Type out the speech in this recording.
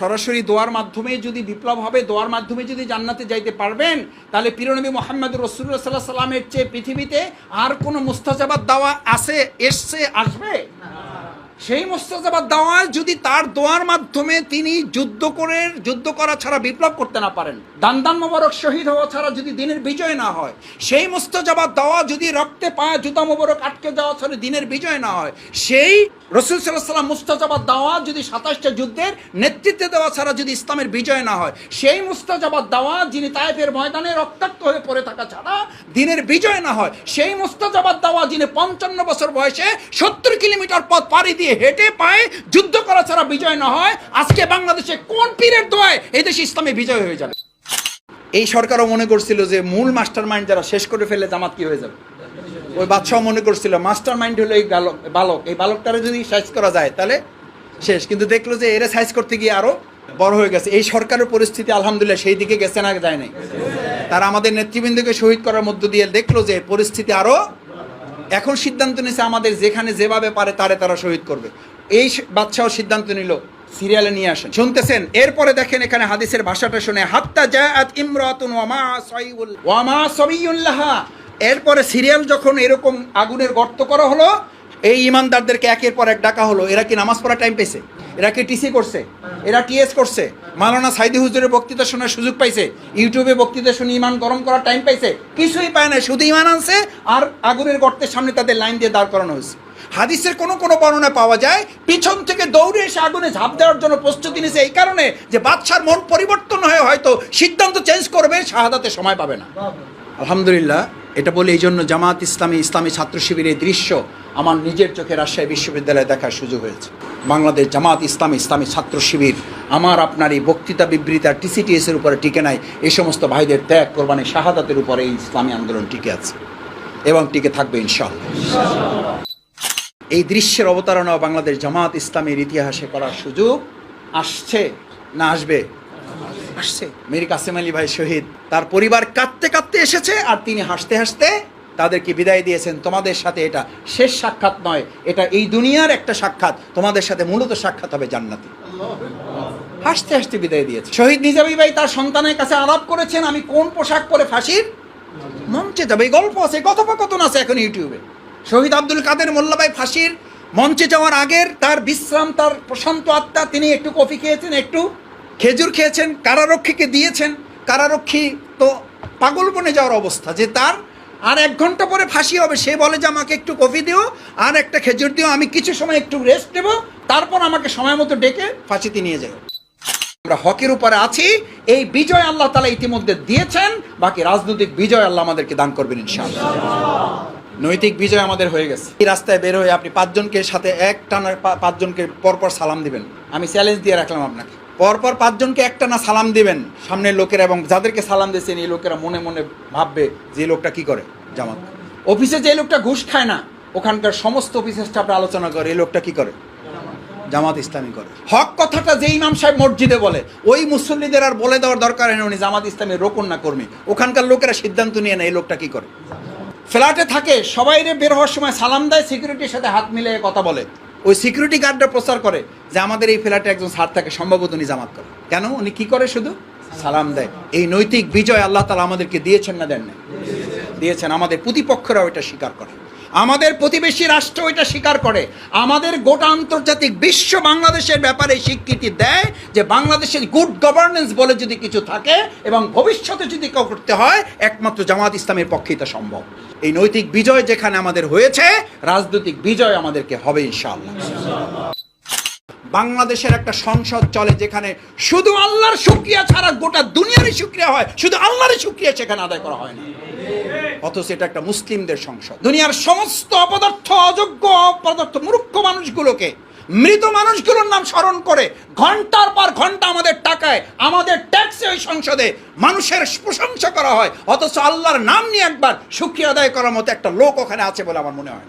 সরাসরি দোয়ার মাধ্যমে যদি বিপ্লব হবে, দোয়ার মাধ্যমে যদি জান্নাতে যাইতে পারবেন, তাহলে পিরনবী মোহাম্মদ রসুল্লাহ সাল্লাহ সাল্লামের চেয়ে পৃথিবীতে আর কোনো মুস্তাজাবাদ দাওয়া আছে, এসছে, আসবে? সেই মুস্তাজাবাদ দাওয়া যদি তার দোয়ার মাধ্যমে তিনি যুদ্ধ করে, যুদ্ধ করা ছাড়া বিপ্লব করতে না পারেন, দান্দান মোবারক শহীদ হওয়া ছাড়া যদি দিনের বিজয় না হয়, সেই মুস্তাজাবাদ দাওয়া যদি রক্তে পায় জুতা মোবারক আটকে যাওয়া ছাড়া দিনের বিজয় না হয়, সেই রসুল সাল্লাহ সাল্লাম মুস্তাজাবাদ দাওয়া যদি সাতাশটা যুদ্ধের নেতৃত্ব দেওয়া ছাড়া যদি ইসলামের বিজয় না হয়, সেই মুস্তাজাবাদ দাওয়া যিনি তায়েফের ময়দানে রক্তাক্ত হয়ে পড়ে থাকা ছাড়া দিনের বিজয় না হয়, সেই মুস্তাজাবাদ দাওয়া যিনি পঞ্চান্ন বছর বয়সে সত্তর কিলোমিটার পথ পাড়ি দিয়ে হেঁটে পায়ে যুদ্ধ করা ছাড়া বিজয় না হয়, আজকে বাংলাদেশে কোন পীরের দোয়ায় এই দেশে ইসলামে বিজয় হয়ে যাবে? এই সরকারও মনে করছিল যে মূল মাস্টার মাইন্ড যারা শেষ করে ফেলে জামাত কি হয়ে যাবে? ওই বাদশাহ মনে করছিল মাস্টার মাইন্ড হলো এই বালক, এই বালকটারে যদি সাইজ করা যায় তাহলে শেষ। কিন্তু দেখল যে এরা সাইজ করতে গিয়ে আরও বড় হয়ে গেছে। এই সরকারের পরিস্থিতি আলহামদুলিল্লাহ সেই দিকে গেছে না, যায় নাই। তারা আমাদের নেতৃবৃন্দকে শহীদ করার মধ্য দিয়ে দেখল যে পরিস্থিতি আরও এখন সিদ্ধান্ত নিছে আমাদের যেখানে যেভাবে পারে তারে তারা শহীদ করবে। এই বাচ্চাও সিদ্ধান্ত নিল, সিরিয়ালে নিয়ে আসেন। শুনতেছেন? এরপরে দেখেন এখানে হাদিসের ভাষাটা শুনে, হাত্তা জায়াত ইমরাতুন ওয়ামা সাইউল ওয়ামা সাবিয়ুল্লাহা এরপরে সিরিয়াল যখন এরকম আগুনের গর্ত করা হলো এই ইমানদারদেরকে একের পর এক ডাকা হলো। এরা কি নামাজ পড়ার টাইম পেয়েছে এরা কি টিসি করছে? এরা টিএস করছে? মালানা সাইদি হুজুরের বক্তৃতা শোনার সুযোগ পাইছে? ইউটিউবে বক্তৃতা শুনে ইমান গরম করার টাইম পাইছে? কিছুই পায় না শুধু ইমান আনছে আর আগুনের গর্তের সামনে তাদের লাইন দিয়ে দাঁড় করানো হয়েছে। হাদিসের কোনো কোনো বর্ণনা পাওয়া যায়, পিছন থেকে দৌড়ে এসে আগুনে ঝাঁপ দেওয়ার জন্য প্রস্তুতি নিয়েছে এই কারণে যে বাদশার মন পরিবর্তন হয়ে, হয়তো সিদ্ধান্ত চেঞ্জ করবে শাহাদাতে সময় পাবে না। আলহামদুলিল্লাহ, এটা বলে এই জন্য জামাত ইসলামী ইসলামী ছাত্র শিবিরের দৃশ্য আমার নিজের চোখে রাজশাহী বিশ্ববিদ্যালয়ে দেখার সুযোগ হয়েছে। বাংলাদেশ জামাত ইসলামী ইসলামী ছাত্র শিবির আমার আপনার এই বক্তৃতা বিবৃতি আর টিসিটিএস এর উপরে টিকে নাই এই সমস্ত ভাইদের ত্যাগ, কোরবানি, শাহাদাতের উপরে এই ইসলামী আন্দোলন টিকে আছে এবং টিকে থাকবে ইনশাআল্লাহ। এই দৃশ্যের অবতারণা বাংলাদেশ জামাত ইসলামের ইতিহাসে করার সুযোগ আসছে না আসবে? আসছে মীর কাসেম আলী ভাই শহীদ, তার পরিবার কাঁদতে কাঁদতে এসেছে আর তিনি হাসতে হাসতে তাদেরকে বিদায় দিয়েছেন। তোমাদের সাথে এটা শেষ সাক্ষাৎ নয়, এটা এই দুনিয়ার একটা সাক্ষাৎ। তোমাদের সাথে মূলত সাক্ষাৎ হবে জান্নাতি। হাসতে হাসতে বিদায় দিয়েছে। শহীদ নিজামী ভাই তার সন্তানের কাছে আলাপ করেছেন, আমি কোন পোশাক পরে ফাঁসির মঞ্চে যাবে? এই গল্প আছে, কথোপকথন আছে এখন ইউটিউবে। শহীদ আব্দুল কাদের মোল্লাবাই ফাঁসির মঞ্চে যাওয়ার আগের তার বিশ্রাম, তার প্রশান্ত আত্মা, তিনি একটু কফি খেয়েছেন, একটু খেজুর খেয়েছেন, কারারক্ষীকে দিয়েছেন। কারারক্ষী তো পাগল বনে যাওয়ার অবস্থা যে তার আর এক ঘণ্টা পরে ফাঁসি হবে। সে বলে যে, আমাকে একটু কফি দিও, আর একটা খেজুর দিও, আমি কিছু সময় একটু রেস্ট নেব, তারপর আমাকে সময় মতো ডেকে ফাঁসিতে নিয়ে যাও আমরা হকের উপরে আছি। এই বিজয় আল্লাহ তালা ইতিমধ্যে দিয়েছেন। বাকি রাজনৈতিক বিজয় আল্লাহ আমাদেরকে দান করবেন ইনশাআল্লাহ। নৈতিক বিজয় আমাদের হয়ে গেছে। এই রাস্তায় বের হয়ে আপনি পাঁচজনকে সাথে এক টানা পাঁচজনকে পরপর সালাম দিবেন। আমি চ্যালেঞ্জ দিয়ে রাখলাম আপনাকে। পরপর পাঁচজনকে একটা না সালাম দিবেন সামনের লোকেরা এবং যাদেরকে সালাম দিয়েছেন এই লোকেরা মনে মনে ভাববে যে লোকটা কি করে জামাত। অফিসে যে লোকটা ঘুষ খায় না, ওখানকার সমস্ত অফিসের স্টাফরা আলোচনা করে, এই লোকটা কি করে? জামাত ইসলামী করে। হক কথাটা যে ইমাম সাহেব মসজিদে বলে, ওই মুসল্লিদের আর বলে দেওয়ার দরকার হয় না উনি জামাত ইসলামের রোকন না কর্মী। ওখানকার লোকেরা সিদ্ধান্ত নিয়ে নেয় এই লোকটা কি করে। ফ্ল্যাটে থাকে সবাই বের হওয়ার সময় সালাম দেয় সিকিউরিটির সাথে হাত মিলিয়ে কথা বলে। ওই সিকিউরিটি গার্ডরা প্রচার করে যে আমাদের এই ফ্ল্যাটে একজন স্যার থাকে, সম্ভবত উনি জামাত করে। কেন? উনি কি করে শুধু? সালাম দেয়। এই নৈতিক বিজয় আল্লাহ তালা আমাদেরকে দিয়েছেন না দেন না দিয়েছেন। আমাদের প্রতিপক্ষরাও এটা স্বীকার করে। আমাদের প্রতিবেশী রাষ্ট্র এটা স্বীকার করে। আমাদের গোটা আন্তর্জাতিক বিশ্ব বাংলাদেশের ব্যাপারে স্বীকৃতি দেয় যে বাংলাদেশের গুড গভর্নেন্স বলে যদি কিছু থাকে এবং ভবিষ্যতে যদি কেউ করতে হয়, একমাত্র জামাত ইসলামের পক্ষে এটা সম্ভব। এই নৈতিক বিজয় যেখানে আমাদের হয়েছে, রাজনৈতিক বিজয় আমাদেরকে হবে ইনশাআল্লাহ। বাংলাদেশের একটা সংসদ চলে যেখানে শুধু আল্লাহর শুক্রিয়া ছাড়া গোটা দুনিয়ারই শুক্রিয়া হয়, শুধু আল্লাহরই শুক্রিয়া সেখানে আদায় করা হয় না। অথচ এটা একটা মুসলিমদের সংসদ দুনিয়ার সমস্ত অপদার্থ, অযোগ্য, অপদার্থ, মূর্খ মানুষগুলোকে, মৃত মানুষগুলোর নাম স্মরণ করে ঘণ্টার পর ঘণ্টা আমাদের টাকায়, আমাদের ট্যাক্সে ওই সংসদে মানুষের প্রশংসা করা হয় অথচ আল্লাহর নাম নিয়ে একবার সুখী আদায় করার মতো একটা লোক ওখানে আছে বলে আমার মনে হয়।